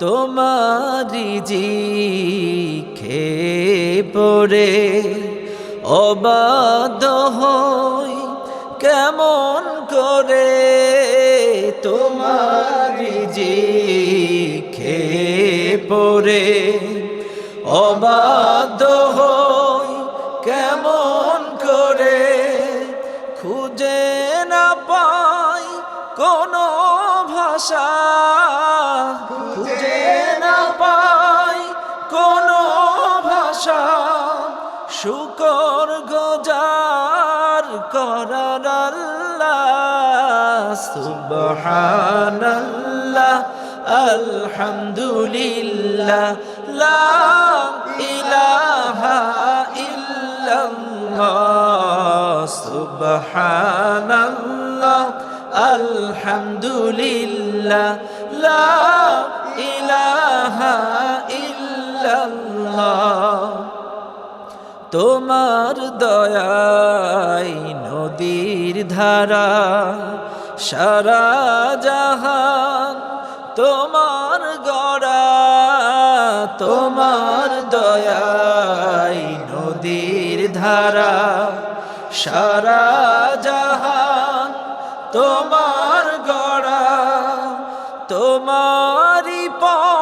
তোমারি জি পড়ে অবাদ হই কেমন করে তোমারি জি পড়ে অবাদ শুকর গোজার করার আল্লাহ সুবহানাল্লাহ আলহামদুলিল্লাহ ইলাহা ইল্লাল্লাহ সুবহানাল্লাহ আলহামদুলিল্লাহ লা ইলাহা ইল্লাল্লাহ। তোমার দয়াই নদীর ধারা, সারা জাহান তোমার গড়া, তোমার দয়াই নদীর ধারা, সারা জাহান তোমার গড়া, তোমারই পথে